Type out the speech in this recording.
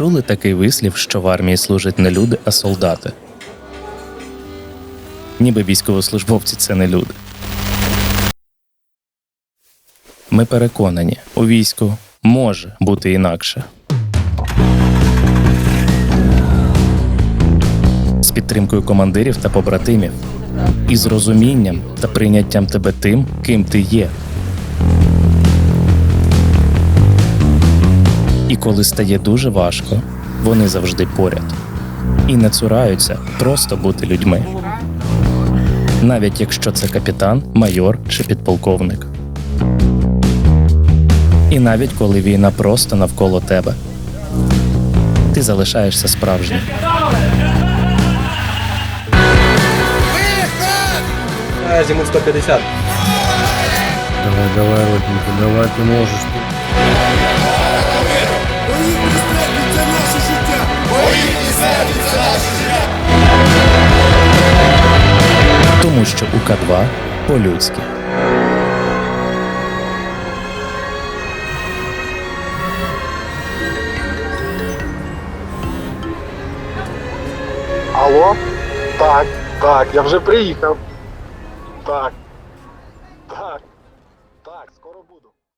Чули такий вислів, що в армії служать не люди, а солдати. Ніби військовослужбовці це не люди. Ми переконані, у війську може бути інакше. З підтримкою командирів та побратимів, і з розумінням та прийняттям тебе тим, ким ти є. Коли стає дуже важко, вони завжди поряд і не цураються просто бути людьми. Навіть якщо це капітан, майор чи підполковник. І навіть коли війна просто навколо тебе, ти залишаєшся справжнім. А, 150. Давай, давай, Родненько, давай, ты можешь. У К2 по-людськи. Алло? Так, так, я вже приїхав. Так. Так.